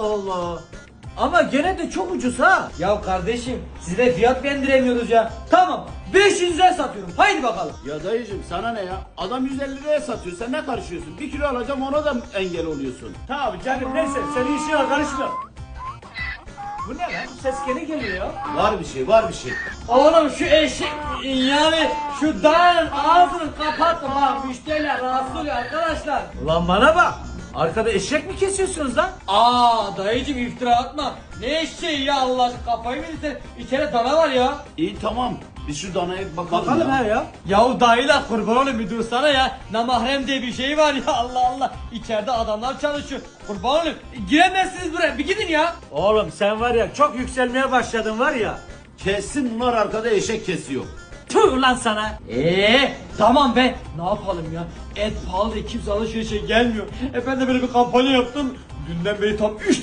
Allah Allah. Ama gene de çok ucuz ha. Ya kardeşim size fiyat beğendiremiyoruz ya. Tamam 500 liraya satıyorum. Haydi bakalım. Ya dayıcım sana ne ya? Adam 150 liraya satıyor. Sen ne karışıyorsun? Bir kilo alacağım ona da engel oluyorsun. Tamam canım neyse senin işine karışma. Bu ne lan? Ses gene geliyor. Var bir şey, var bir şey. Oğlum şu eşek yani şu dağın ağzını kapatın ha müşteriler rahatsız oluyor arkadaşlar. Ulan bana bak. Arkada eşek mi kesiyorsunuz lan? Aa dayıcım iftira atma. Ne eşeği ya Allah aşkına kafayı mı yedin sen? İçeride dana var ya. İyi tamam. Biz şu danaya bir bakalım. Bakalım ya. ya. Yahu dayılar kurban olayım bir dursana ya. Namahrem diye bir şey var ya Allah Allah. İçeride adamlar çalışıyor. Kurban olayım. Giremezsiniz buraya bir gidin ya. Oğlum sen var ya çok yükselmeye başladın var ya. Kessin bunlar arkada eşek kesiyor. Tüh lan sana. Eee tamam be. Ne yapalım ya? Et pahalı kimse alışverişe gelmiyor. E ben de böyle bir kampanya yaptım. Dünden beri tam 3